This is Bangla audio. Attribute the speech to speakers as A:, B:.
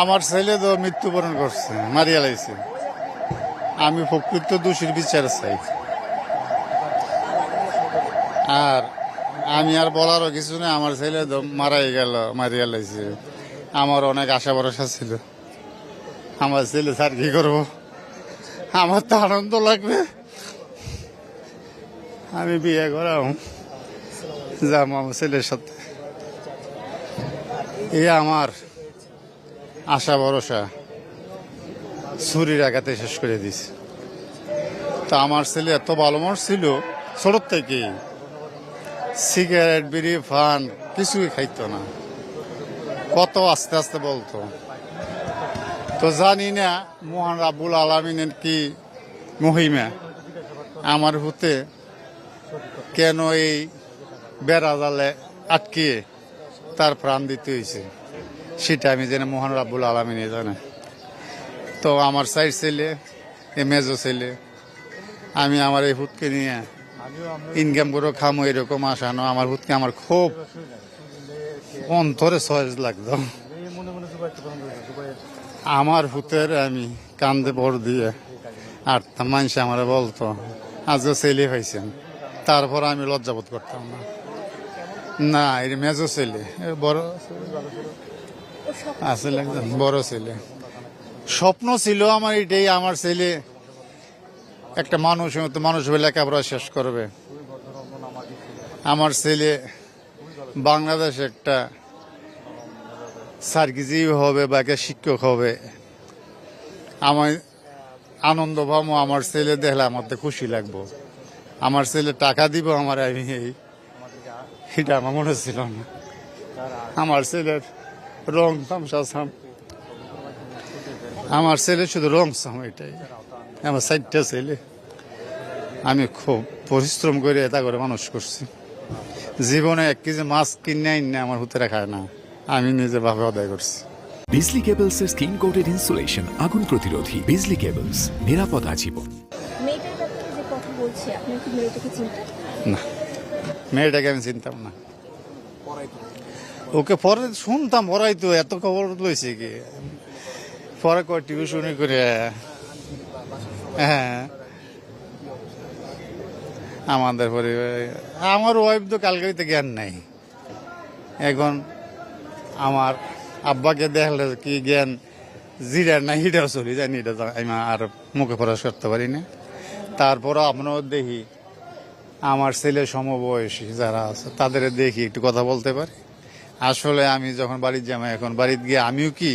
A: আমার ছেলে তো মৃত্যুবরণ করছে, মারিয়া লাইছে। আমি প্রকৃত দোষীর বিচার চাই। আর আমি আর বলারও কিছু না আমার ছেলে তো মারাই গেল, মারিয়া লাইছে। আমার অনেক আশা ভরসা ছিল। আমার ছেলে স্যার কি করব? আমার তো আনন্দ লাগবে। আমি বিয়ে করাও যাম আমার ছেলের সাথে। এ আমার আশা, ভরসা, ছুরির আঘাতে শেষ করে দিছে তা আমার ছেলে এত ভালো মানুষ ছিল, ছোট থেকে সিগারেট, বিড়ি, ফান কিছুই খাইতো না। কত আস্তে আস্তে বলতো। তো জানি না, মোহান রাব্বুল আলমিনের কি মহিমা। আমার হতে কেন এই বেড়া জালে আটকিয়ে তার প্রাণ দিতে হয়েছে সেটা আমি জানি, মহান রাব্বুল আলমিনে জানে। তো আমার সাইড ছেলে, এ মেজো ছেলে, আমি আমার এই হুতকে নিয়ে ইনকাম করে খামো এরকম আসানো আমার হুতকে আমার খুব অন্তরে সহজ লাগতো। আমার হুতের আমি কান্দে ভর দিয়ে আর মানুষ আমার বলতো, আজও ছেলে হয়েছেন, তারপর আমি লজ্জাবোধ করতাম না। না, এর মেজো ছেলে বড় আসলে বড় ছেলে। স্বপ্ন ছিল আমার এটাই, আমার ছেলে একটা মানুষ মানুষ হয়ে লেখাপড়া শেষ করবে। আমার ছেলে বাংলাদেশে একটা সার্গিজীবী হবে বা একটা শিক্ষক হবে। আমার আনন্দ পাবো, আমার ছেলে দেখলে আমার তো খুশি লাগবো। আমার ছেলে টাকা দিব আমার, আমি এই এটা আমার মনে ছিল না। আমার ছেলের রং তামসা সাম। আমার ছেলে শুধু রং সাম এটাই। আমার চারটা ছেলে। আমি খুব পরিশ্রম করে এটা করে মানুষ করছি। জীবনে এক কেজি মাছ কিনে আইন আমার হুতেরা খায় না। আমি নিজে ভাবে আদায় করছি।
B: বিজলি কেবলস এর স্কিন কোটেড ইনসুলেশন আগুন প্রতিরোধী বিজলি কেবলস নিরাপদ আজীবন।
C: মেয়েটার ব্যাপারে যে কথা বলছি আপনি কি মেয়েটাকে চিনতেন?
A: না। মেয়েটাকে আমি চিনতাম না। ওকে পরে শুনতাম ওরাই তো, এত খবর লইছে কি? পরে কয়, টিউশনি করে হ্যাঁ। আমাদের পরিবারে, আমার ওয়াইফ তো কালকারিতে জ্ঞান নাই। এখন আমার আব্বাকে দেখলে কি জ্ঞান, জিরা না হিটাও চলি জানি এটা আমি আর মুখে প্রকাশ করতে পারি না। তারপরও আপনারও দেখি আমার ছেলে সমবয়সী যারা আছে, তাদের দেখি, একটু কথা বলতে পারি? আসলে আমি যখন বাড়ির জামাই, এখন বাড়িতে গিয়ে আমিও কি